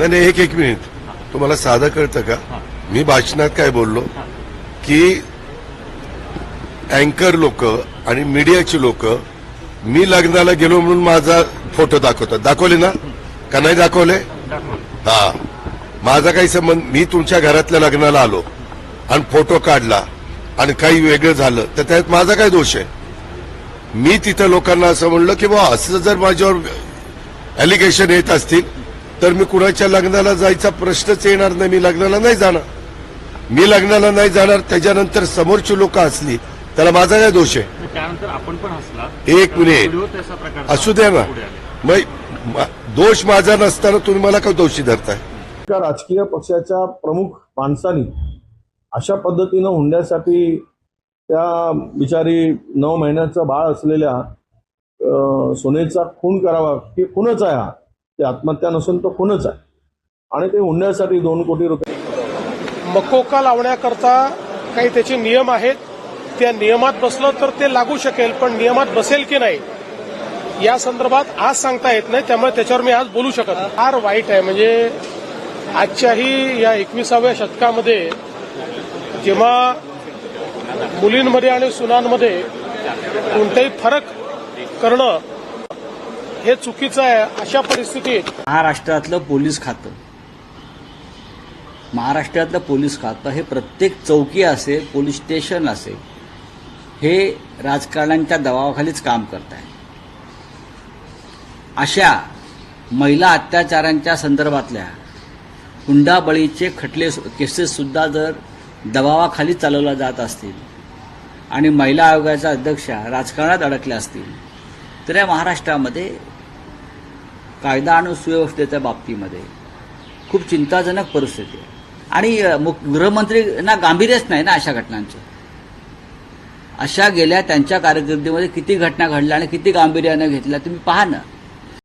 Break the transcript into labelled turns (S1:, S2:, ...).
S1: नाही नाही एक एक मिनिट. तुम्हाला साधं कळतं का? मी भाषणात काय बोललो? की अँकर लोक आणि मीडियाची लोक मी लग्नाला गेलो म्हणून माझा फोटो दाखवतात. दाखवले ना? का नाही दाखवले? हा. माझा काही संबंध मी तुमच्या घरातल्या लग्नाला आलो आणि फोटो काढला आणि काही वेगळं झालं तर त्यात माझा काय दोष आहे? मी तिथं लोकांना असं म्हणलं की बा असं जर माझ्यावर अलिगेशन येत असतील तर मी कुणाच्या लग्नाला जायचा प्रश्नच येणार नाही मी लग्नाला नाही जाणार. मी लग्नाला नाही जाणार त्याच्यानंतर समोरची लोक असली त्याला माझा काय दोष आहे?
S2: त्यानंतर आपण पण हसला.
S1: एक मिनिट. असू द्या ना. मग म- दोष माझा नसताना तुम्ही मला का दोषी धरताय?
S3: एका राजकीय पक्षाच्या प्रमुख माणसानी अशा पद्धतीनं हुंड्यासाठी त्या बिचारी नऊ महिन्याचं बाळ असलेल्या सोनेचा खून करावा की खूनच आहे हा? ते आत्महत्या नसून तो खूनच आहे. आणि ते हुंड्यासाठी दोन कोटी रुपये
S4: मकोका लावण्याकरता काही त्याचे नियम आहेत. त्या नियमात बसलं तर ते लागू शकेल पण नियमात बसेल की नाही या संदर्भात आज सांगता येत नाही. त्यामुळे त्याच्यावर मी आज बोलू शकत नाही. फार वाईट आहे. म्हणजे आजच्याही या एकविसाव्या शतकामध्ये जेव्हा मुलींमध्ये आणि सुनांमध्ये कोणताही फरक करणं हे चुकीचं आहे. अशा परिस्थितीत
S5: महाराष्ट्रातलं पोलीस खातं. महाराष्ट्रातलं पोलीस खातं हे प्रत्येक चौकी असेल पोलीस स्टेशन असेल हे राजकारण्यांच्या दबावाखालीच काम करत आहे अशा महिला अत्याचारांच्या संदर्भातल्या हुंडाबळीचे खटले केसेस सुद्धा जर दबावाखाली चालवल्या जात असतील आणि महिला आयोगाच्या अध्यक्षा राजकारणात अडकल्या असतील तर या महाराष्ट्रामध्ये कायदा आणि सुव्यवस्थेच्या बाबतीमध्ये खूप चिंताजनक परिस्थिती आहे. आणि गृहमंत्री ना गांभीर्यच नाही ना अशा घटनांचं. अशा गेल्या त्यांच्या कारकिर्दीमध्ये किती घटना घडल्या आणि किती गांभीर्यानं घेतल्या तुम्ही पहा ना.